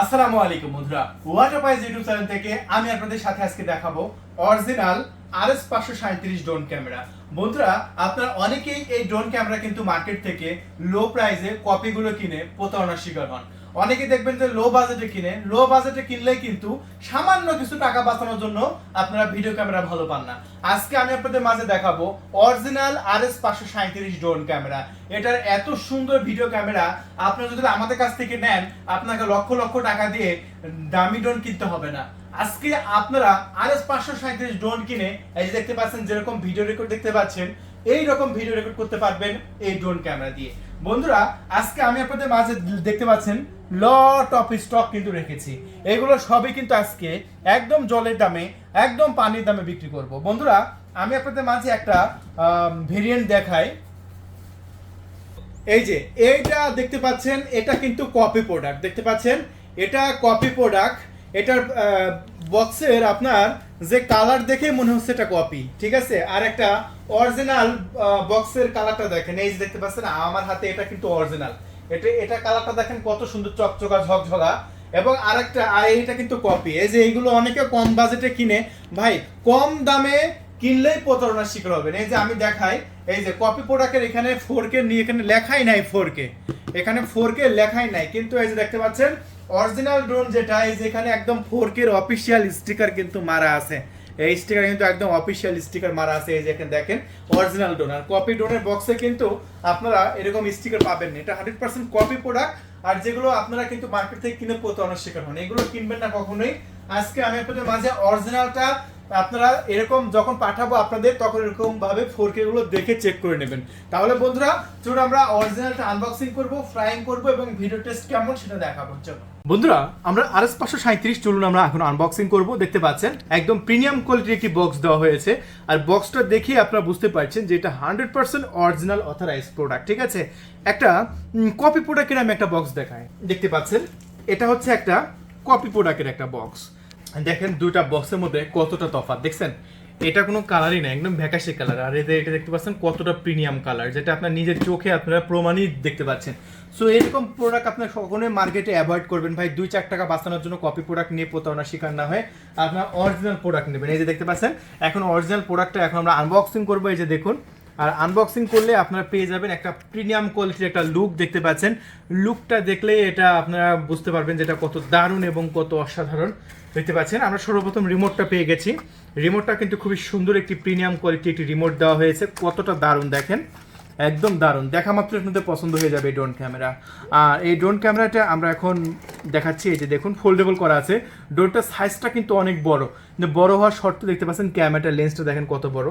আসসালামু আলাইকুম বন্ধুরা। ওয়াটার পাইজ ইউটিউব চ্যানেল থেকে আমি আপনাদের সাথে আজকে দেখাবো অরিজিনাল আর এস পাঁচশো সাঁত্রিশ ড্রোন ক্যামেরা বন্ধুরা, আপনারা অনেকেই এই ড্রোন ক্যামেরা কিন্তু মার্কেট থেকে লো প্রাইসে কপিগুলো কিনে প্রতারণার শিকার হন। অনেকে দেখবেন যে লো বাজেটে কিনে লো বাজেটে কিনলেই কিন্তু সামান্য কিছু টাকা বাঁচানোর জন্য আপনারা ভিডিও ক্যামেরা ভালো পান না। আজকে আমি আপনাদের মাঝে দেখাবো অরিজিনাল আর এস পাঁচশো সাঁত্রিশ ড্রোন ক্যামেরা এটার এত সুন্দর ভিডিও ক্যামেরা আপনারা যদি আমাদের কাছ থেকে নেন, আপনাকে লক্ষ লক্ষ টাকা দিয়ে দামি ড্রোন কিনতে হবে না। আজকে আপনারা আর এস পাঁচশো সাঁত্রিশ ড্রোন কিনে, এই যে দেখতে পাচ্ছেন, যেরকম ভিডিও রেকর্ড দেখতে পাচ্ছেন এই রকম ভিডিও রেকর্ড করতে পারবেন এই ড্রোন ক্যামেরা দিয়ে। বন্ধুরা, আজকে আমি আপনাদের মাঝে দেখতে পাচ্ছেন লট অফ স্টক কিন্তু রেখেছি। এগুলো সবই কিন্তু আজকে একদম জলের দামে, একদম পানির দামে বিক্রি করব। বন্ধুরা, আমি আপনাদের মাঝে একটা ভেরিয়েন্ট দেখাই। এই যে, এইটা দেখতে পাচ্ছেন, এটা কিন্তু কপি প্রোডাক্ট দেখতে পাচ্ছেন, এটা কপি প্রোডাক্ট এটার বক্সের আপনার যে কালার দেখে মনে হচ্ছে এটা কপি ঠিক আছে? আর একটা অরিজিনাল বক্সের কালারটা দেখেন। এই যে দেখতে পাচ্ছেন, আমার হাতে এটা কিন্তু অরিজিনাল এটা এটা কালারটা দেখেন কত সুন্দর চকচকা, ঝকঝকা। এবং আরেকটা, আর এইটা কিন্তু কপি এই যে এইগুলো অনেকে কম বাজেটে কিনে। ভাই, কম দামে কিনলেই প্রতারণার শিকার হবেন। এই যে আমি দেখাই, এই যে কপি প্রোডাক্টের এখানে ফোর কে নিয়ে এখানে লেখাই নাই ফোর কে এখানে ফোর কে লেখাই নাই। কিন্তু এই যে দেখতে পাচ্ছেন অরিজিনাল ড্রোন যেটা, এই যে এখানে একদম ফোর কে অফিসিয়াল স্টিকার কিন্তু মারা আছে। এই স্টিকার কিন্তু একদম অফিসিয়াল স্টিকার মারা আছে, এই যে এখানে দেখেন অরিজিনাল ডোনার কপি ডোনার বক্সে কিন্তু আপনারা এরকম স্টিকার পাবেন না। এটা হান্ড্রেড পার্সেন্ট কপি প্রোডাক্ট আর যেগুলো আপনারা কিন্তু মার্কেট থেকে কিনে প্রতারণার শিকার হন। এগুলো কিনবেন না কখনোই। আজকে আমি আপনাদের মাঝে অরিজিনালটা আপনারা এরকম যখন পাঠাবো আপনাদের, তখন এরকম ভাবে ফোর কে গুলো দেখে চেক করে নেবেন। তাহলে বন্ধুরা, চলুন আমরা অরিজিনালটা আনবক্সিং করব ফ্রাইং করব এবং ভিডিও টেস্ট কেমন সেটা দেখাবো চলো বন্ধুরা, আমরা আর এস পাঁচশো সাঁত্রিশ চলুন আমরা এখন আনবক্সিং করব, দেখতে পাচ্ছেন, একদম প্রিমিয়াম কোয়ালিটির একটি বক্স দেওয়া হয়েছে। আর বক্সটা দেখে আপনারা বুঝতে পারছেন যে এটা hundred percent original authorise product ঠিক আছে? একটা কপি প্রোডাক্টের আমি একটা বক্স দেখাই। দেখতে পাচ্ছেন, এটা হচ্ছে একটা কপি প্রোডাক্টের একটা বক্স দেখেন দুইটা বক্সের মধ্যে কতটা তফাৎ। দেখছেন? এটা কোনো কালারই না একদম ভ্যাকাশি কালার আর এদের এটা দেখতে পাচ্ছেন কতটা প্রিমিয়াম কালার যেটা আপনার নিজের চোখে আপনারা প্রমাণই দেখতে পাচ্ছেন। সো এরকম প্রোডাক্ট আপনার কখনোই মার্কেটে অ্যাভয়েড করবেন। ভাই, দুই চার টাকা বাঁচানোর জন্য কপি প্রোডাক্ট নিয়ে প্রতারণার শিকার না হয় আপনার অরিজিনাল প্রোডাক্ট নেবেন। এই যে দেখতে পাচ্ছেন, এখন অরিজিনাল প্রোডাক্টটা এখন আমরা আনবক্সিং করব। এই যে দেখুন আর আনবক্সিং করলে আপনারা পেয়ে যাবেন একটা প্রিমিয়াম কোয়ালিটির একটা লুক দেখতে পাচ্ছেন। লুকটা দেখলে এটা আপনারা বুঝতে পারবেন যেটা কত দারুণ এবং কত অসাধারণ দেখতে পাচ্ছেন। আমরা সর্বপ্রথম রিমোটটা পেয়ে গেছি। রিমোটটা কিন্তু খুবই সুন্দর একটি প্রিমিয়াম কোয়ালিটি একটি রিমোট দেওয়া হয়েছে। কতটা দারুণ দেখেন। একদম দারুণ। দেখা মাত্র আপনাদের পছন্দ হয়ে যাবে এই ড্রোন ক্যামেরা আর এই ড্রোন ক্যামেরাটা আমরা এখন দেখাচ্ছি, এই যে দেখুন ফোল্ডেবল করা আছে। ড্রোনটার সাইজটা কিন্তু অনেক বড়। কিন্তু বড় হওয়ার শর্ত দেখতে পাচ্ছেন ক্যামেরাটার লেন্সটা দেখেন কত বড়।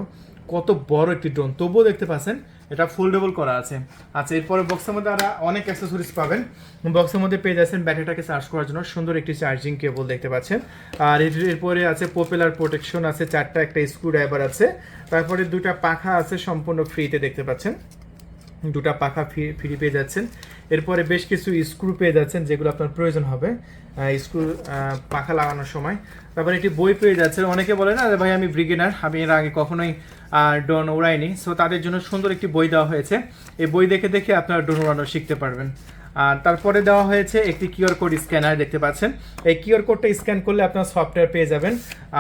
কত বড় একটি ড্রোন তবুও দেখতে পাচ্ছেন এটা ফোল্ডেবল করা আছে। আচ্ছা এরপরে বক্সের মধ্যে আরও অনেক অ্যাক্সেসরিজ পাবেন। বক্সের মধ্যে পেয়ে যাচ্ছেন ব্যাটারিটাকে চার্জ করার জন্য সুন্দর একটি চার্জিং কেবল দেখতে পাচ্ছেন। আর এর- এরপরে আছে পপুলার প্রোটেকশন আছে, চারটা একটা স্ক্রু ড্রাইভার আছে। তারপরে দুটা পাখা আছে সম্পূর্ণ ফ্রিতে দেখতে পাচ্ছেন। দুটা পাখা ফ্রি পেয়ে যাচ্ছেন। এরপরে বেশ কিছু স্ক্রু পেয়ে যাচ্ছেন যেগুলো আপনার প্রয়োজন হবে স্ক্রু পাখা লাগানোর সময়। তারপরে একটি বই পেয়ে যাচ্ছেন। অনেকে বলে, না "আরে ভাই, আমি ব্রিগেনার আমি এর আগে কখনোই ড্রোন উড়াইনি। সো তাদের জন্য সুন্দর একটি বই দেওয়া হয়েছে। এই বই দেখে দেখে আপনারা ড্রোন উড়ানো শিখতে পারবেন। আর তারপরে দেওয়া হয়েছে একটি কিউআর কোড স্ক্যানার, দেখতে পাচ্ছেন। এই কিউআর কোডটা স্ক্যান করলে আপনার সফটওয়্যার পেয়ে যাবেন।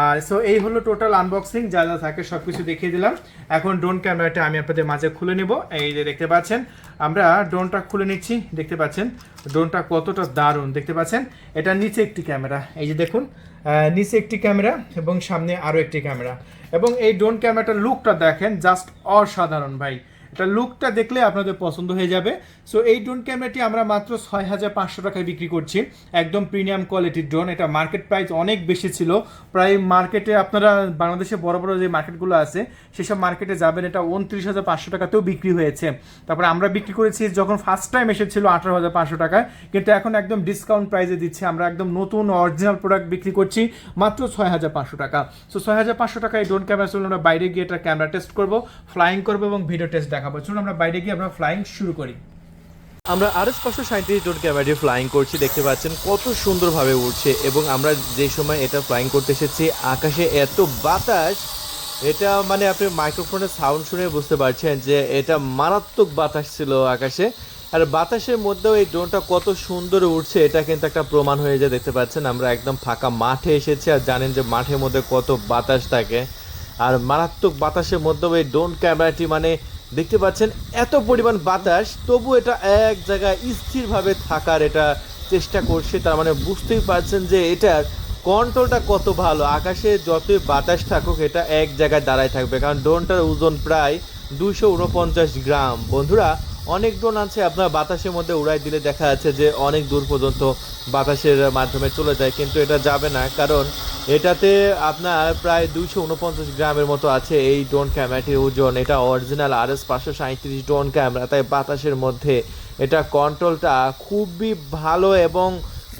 আর সো এই হলো টোটাল আনবক্সিং যা যা থাকে সব কিছু দেখিয়ে দিলাম। এখন ড্রোন ক্যামেরাটা আমি আপনাদের মাঝে খুলে নেব। এই যে দেখতে পাচ্ছেন, আমরা ড্রোনটা খুলে নিচ্ছি, দেখতে পাচ্ছেন। ড্রোনটা কতটা দারুণ, দেখতে পাচ্ছেন। এটা নিচে একটি ক্যামেরা, এই যে দেখুন। নিচে একটি ক্যামেরা এবং সামনে আরও একটি ক্যামেরা। এবং এই ড্রোন ক্যামেরাটার লুকটা দেখেন জাস্ট অসাধারণ ভাই। এটা লুকটা দেখলে আপনাদের পছন্দ হয়ে যাবে। সো এই ড্রোন ক্যামেরাটি আমরা মাত্র ছয় হাজার পাঁচশো টাকায় বিক্রি করছি। একদম প্রিমিয়াম কোয়ালিটির ড্রোন এটা মার্কেট প্রাইস অনেক বেশি ছিল। প্রায় মার্কেটে আপনারা বাংলাদেশে বড় বড় যে মার্কেটগুলো আছে, সেসব মার্কেটে যাবেন, এটা উনত্রিশ হাজার পাঁচশো টাকাতেও বিক্রি হয়েছে। তারপরে আমরা বিক্রি করেছি যখন ফার্স্ট টাইম এসেছিল আঠারো হাজার পাঁচশো টাকায়, কিন্তু এখন একদম ডিসকাউন্ট প্রাইসে দিচ্ছে। আমরা একদম নতুন অরিজিনাল প্রোডাক্ট বিক্রি করছি মাত্র ছয় হাজার পাঁচশো টাকা। সো ছয় হাজার পাঁচশো টাকা এই ড্রোন ক্যামেরা আমরা বাইরে গিয়ে এটা ক্যামেরা টেস্ট করব ফ্লাইং করব এবং ভিডিও টেস্ট দেখাবো। চলুন আমরা বাইরে গিয়ে আমরা ফ্লাইং শুরু করি। আমরা আর এস পাঁচশো সাঁত্রিশ ডোট ক্যামেরাটি ফ্লাইং করছি, দেখতে পাচ্ছেন কত সুন্দরভাবে উড়ছে এবং আমরা যে সময় এটা ফ্লাইং করতে এসেছি, আকাশে এত বাতাস, এটা মানে আপনি মাইক্রোফোনের সাউন্ড শুনে বুঝতে পারছেন যে এটা মারাত্মক বাতাস ছিল আকাশে। আর বাতাসের মধ্যেও এই ড্রোনটা কত সুন্দর উঠছে এটা কিন্তু একটা প্রমাণ হয়ে যায়। দেখতে পাচ্ছেন আমরা একদম ফাঁকা মাঠে এসেছি আর জানেন যে মাঠের মধ্যে কত বাতাস থাকে। আর মারাত্মক বাতাসের মধ্যেও এই ড্রোন ক্যামেরাটি মানে দেখতে পাচ্ছেন, এত পরিমাণ বাতাস, তবু এটা এক জায়গায় স্থিরভাবে থাকার এটা চেষ্টা করছে। তার মানে বুঝতেই পারছেন যে এটার কন্ট্রোলটা কত ভালো। আকাশে যতই বাতাস থাকুক, এটা এক জায়গায় দাঁড়ায় থাকবে। কারণ ড্রোনটার ওজন প্রায় দুশো উনপঞ্চাশ গ্রাম। বন্ধুরা, অনেক ড্রোন আছে, আপনার বাতাসের মধ্যে উড়াই দিলে দেখা যাচ্ছে যে অনেক দূর পর্যন্ত বাতাসের মাধ্যমে চলে যায়, কিন্তু এটা যাবে না। কারণ এটাতে আপনার প্রায় দুইশো উনপঞ্চাশ গ্রামের মতো আছে এই ড্রোন ক্যামেরাটির ওজন এটা অরিজিনাল আর এস পাঁচশো সাঁত্রিশ ড্রোন ক্যামেরা। তাই বাতাসের মধ্যে এটা কন্ট্রোলটা খুবই ভালো এবং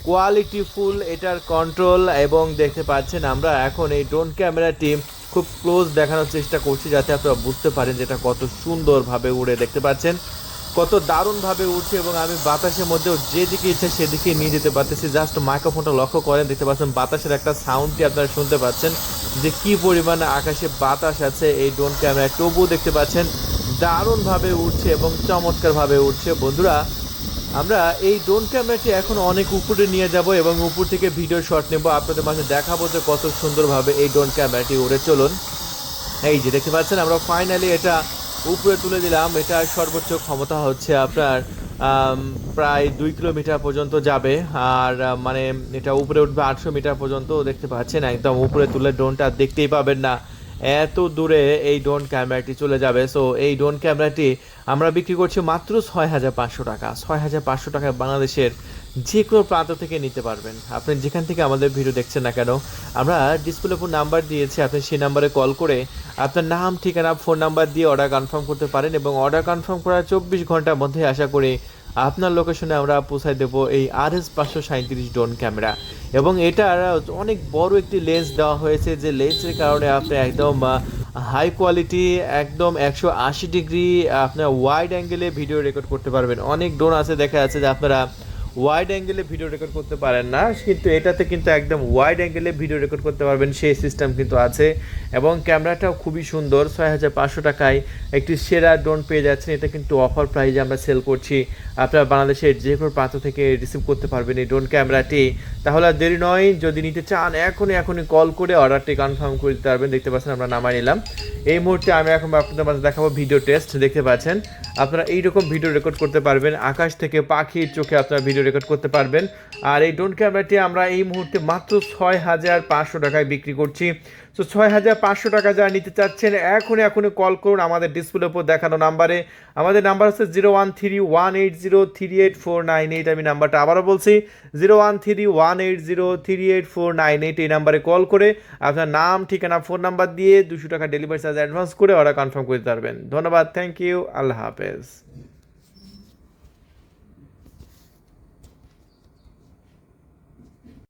কোয়ালিটিফুল এটার কন্ট্রোল এবং দেখতে পাচ্ছেন আমরা এখন এই ড্রোন ক্যামেরাটি খুব ক্লোজ দেখানোর চেষ্টা করছি যাতে আপনারা বুঝতে পারেন যে এটা কত সুন্দরভাবে উড়ে। দেখতে পাচ্ছেন? কত দারুণভাবে উঠছে এবং আমি বাতাসের মধ্যেও যেদিকে ইচ্ছা সেদিকে নিয়ে যেতে পারতেছি। জাস্ট মাইক্রোফোনটা লক্ষ্য করেন, দেখতে পাচ্ছেন বাতাসের একটা সাউন্ডটি আপনারা শুনতে পাচ্ছেন, যে কি পরিমাণে আকাশে বাতাস আছে এই ড্রোন ক্যামেরায় তবুও দেখতে পাচ্ছেন দারুণভাবে উঠছে এবং চমৎকারভাবে উঠছে। বন্ধুরা, আমরা এই ড্রোন ক্যামেরাটি এখন অনেক উপরে নিয়ে যাব এবং উপর থেকে ভিডিও শট নেব। আপনাদের মাঝে দেখাবো যে কত সুন্দরভাবে এই ড্রোন ক্যামেরাটি উড়ে চলুন। এই যে দেখতে পাচ্ছেন, আমরা ফাইনালি এটা উপরে তুলে দিলাম, এটার সর্বোচ্চ ক্ষমতা হচ্ছে আপনার প্রায় দুই কিলোমিটার পর্যন্ত যাবে। আর মানে এটা উপরে উঠবে আটশো মিটার পর্যন্ত, দেখতে পাচ্ছেন একদম উপরে তুলে ড্রোনটা দেখতেই পাবেন না। এত দূরে এই ড্রোন ক্যামেরাটি চলে যাবে। সো এই ড্রোন ক্যামেরাটি আমরা বিক্রি করছি মাত্র ছয় হাজার পাঁচশো টাকা। ছয় হাজার পাঁচশো টাকায় বাংলাদেশের যে কোনো প্রান্ত থেকে নিতে পারবেন। আপনি যেখান থেকে আমাদের ভিডিও দেখছেন না কেন, আমরা ডিসপ্লে উপর নাম্বার দিয়েছি, আপনি সেই নাম্বারে কল করে আপনার নাম, ঠিকানা ফোন নাম্বার দিয়ে অর্ডার কনফার্ম করতে পারেন এবং অর্ডার কনফার্ম করার চব্বিশ ঘণ্টার মধ্যে আশা করি আপনার লোকেশনে আমরা পৌঁছায় দেবো এই আর এস পাঁচশো সাঁত্রিশ ড্রোন ক্যামেরা এবং এটার অনেক বড় একটি লেন্স দেওয়া হয়েছে, যে লেন্সের কারণে আপনি একদম হাই কোয়ালিটি একদম একশো আশি ডিগ্রি আপনার ওয়াইড অ্যাঙ্গেলে ভিডিও রেকর্ড করতে পারবেন। অনেক ড্রোন আছে, দেখা যাচ্ছে যে আপনারা ওয়াইড অ্যাঙ্গেলে ভিডিও রেকর্ড করতে পারেন না, কিন্তু এটাতে কিন্তু একদম ওয়াইড অ্যাঙ্গেলে ভিডিও রেকর্ড করতে পারবেন, সেই সিস্টেম কিন্তু আছে। এবং ক্যামেরাটাও খুবই সুন্দর, ছয় হাজার পাঁচশো টাকায় একটি সেরা ড্রোন পেয়ে যাচ্ছেন। এটা কিন্তু অফার প্রাইজে আমরা সেল করছি। আপনারা বাংলাদেশের যে কোনো প্রান্ত থেকে রিসিভ করতে পারবেন এই ড্রোন ক্যামেরাটি তাহলে আর দেরি নয়, যদি নিতে চান, এখনই এখনই কল করে অর্ডারটি কনফার্ম করে দিতে পারবেন। দেখতে পাচ্ছেন, আমরা নামাই নিলাম। এই মুহূর্তে আমি এখন আপনাদের মাঝে দেখাবো ভিডিও টেস্ট দেখতে পাচ্ছেন? আপনারা এইরকম ভিডিও রেকর্ড করতে পারবেন। আকাশ থেকে পাখির চোখে আপনারা ভিডিও রেকর্ড করতে পারবেন। আর এই ড্রোন ক্যামেরাটি আমরা এই মুহূর্তে মাত্র ছয় হাজার পাঁচশো টাকায় বিক্রি করছি। তো ছয় হাজার পাঁচশো টাকা যারা নিতে চাচ্ছেন, এখনই এখনই কল করুন আমাদের ডিসপ্লের উপর দেখানো নাম্বারে আমাদের নাম্বার হচ্ছে zero one three one eight zero three eight four nine eight আমি নাম্বারটা আবারও বলছি zero one three one eight zero three eight four nine eight এই নাম্বারে কল করে আপনার নাম, ঠিকানা ফোন নাম্বার দিয়ে দুশো টাকা ডেলিভারি চার্জ অ্যাডভান্স করে অর্ডার কনফার্ম করে দিতে পারবেন। ধন্যবাদ থ্যাংক ইউ আল্লাহ হাফেজ।